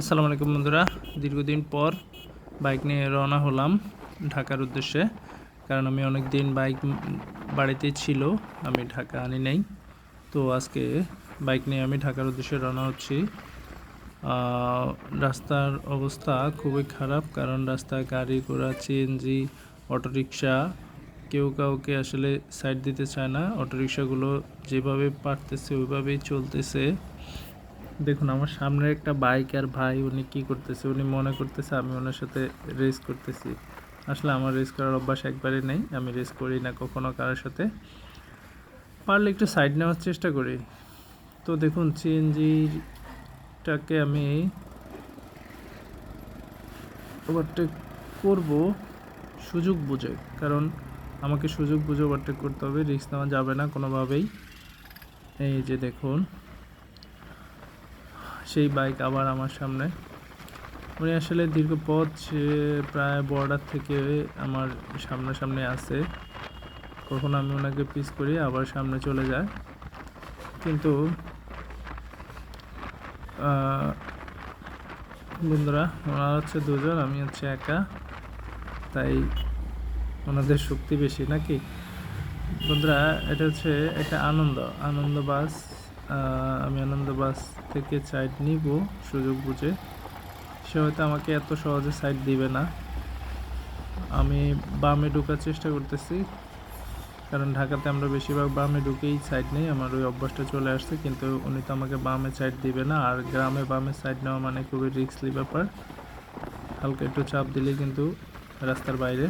আসসালামু আলাইকুম বন্ধুরা। দীর্ঘদিন পর বাইক নিয়ে রওনা হলাম ঢাকার উদ্দেশ্যে। কারণ আমি অনেক দিন বাইক উম বাড়িতেই ছিল, আমি ঢাকা আনি নাই। তো আজকে বাইক নিয়ে আমি ঢাকার উদ্দেশ্যে রওনা হচ্ছি। রাস্তার অবস্থা খুবই খারাপ, কারণ রাস্তায় গাড়ি ঘোড়া সিএনজি অটোরিকশা কেউ কাউকে আসলে সাইড দিতে চায় না। অটোরিকশাগুলো যেভাবে পারতেছে, ওইভাবেই চলতেছে। দেখুন, আমার সামনে একটা বাইক আর ভাই, উনি কি করতেছে, উনি মনে করতেছে আমি ওনার সাথে রেস করতেছি। আসলে আমার রেস করার অভ্যাস একবারই নেই, আমি রেস করি না কখনো কারোর সাথে। পারলে একটু সাইড নেওয়ার চেষ্টা করি। তো দেখুন সিএনজিটাকে আমি ওভারটেক করব সুযোগ বুঝে, কারণ আমাকে সুযোগ বুঝে ওভারটেক করতে হবে রিস্ক নেওয়া যাবে না কোনোভাবেই। এই যে দেখুন। সেই বাইক আবার আমার সামনে। উনি আসলে দীর্ঘ পথ প্রায় বর্ডার থেকে আমার সামনাসামনি আছে। কখনো আমি ওনাকে পিস করি, আবার সামনে চলে যায়। কিন্তু বন্ধুরা, ওনারা হচ্ছে দুজন, আমি হচ্ছে একা। তাই ওনাদের শক্তি বেশি নাকি? বন্ধুরা, এটা হচ্ছে একটা আনন্দ আনন্দ বাস আমি আনন্দ বাস থেকে সাইড নিব সুযোগ বুঝে। সে হয়তো আমাকে এত সহজে সাইড দিবে না। আমি বামে ঢোকার চেষ্টা করতেছি, কারণ ঢাকাতে আমরা বেশিরভাগ বামে ঢুকেই সাইড নেই, আমার ওই অভ্যাসটা চলে আসছে, কিন্তু উনি তো আমাকে বামে সাইড দিবে না, আর গ্রামে বামে সাইড নেওয়া মানে খুবই রিস্কলি ব্যাপার। হালকা একটু চাপ দিলেই কিন্তু রাস্তার বাইরে।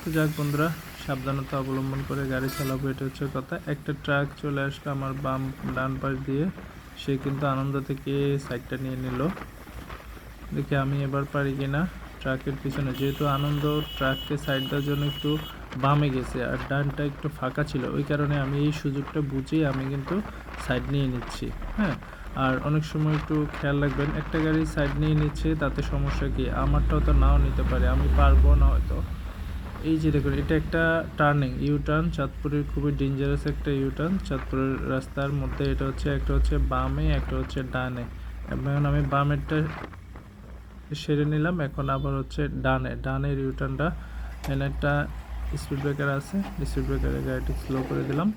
তো যাক বন্ধুরা সাবধানতা অবলম্বন করে গাড়ি চালাবো, এটা হচ্ছে কথা। একটা ট্রাক চলে আসলো আমার বাম, ডান পাশ দিয়ে। সে কিন্তু আনন্দ থেকে সাইডটা নিয়ে নিল। দেখি আমি এবার পারি কিনা ট্রাকের পিছনে। যেহেতু আনন্দ, ট্রাককে সাইড দেওয়ার জন্য একটু বামে গেছে আর ডানটা একটু ফাঁকা ছিল, ওই কারণে আমি এই সুযোগটা বুঝে আমি কিন্তু সাইড নিয়ে নিচ্ছি হ্যাঁ? আর অনেক সময় একটু খেয়াল রাখবেন, একটা গাড়ি সাইড নিয়ে নিচ্ছে, তাতে সমস্যা কি? আমারটাও তো নাও নিতে পারে, আমি পারব না হয়তো। এই যে দেখুন, এটা একটা টার্নিং ইউ টার্ন চাঁদপুরের খুবই ডেঞ্জারাস একটা ইউ টার্ন চাঁদপুরের রাস্তার মধ্যে এটা হচ্ছে, একটা হচ্ছে বামে, একটা হচ্ছে ডানে। এখন আমি বামেরটা সেরে নিলাম, এখন আবার হচ্ছে ডানে। ডানের ইউ টার্নটা এখানে একটা স্পিড ব্রেকার আছে স্পিড ব্রেকারের গাড়িটি স্লো করে দিলাম।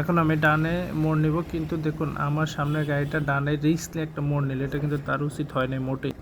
এখন আমি ডানে মোড় নিব, কিন্তু দেখুন, আমার সামনের গাড়িটা ডানে রিস্কলি একটা মোড় নিল, এটা কিন্তু তার উচিত হয়নি মোটেই।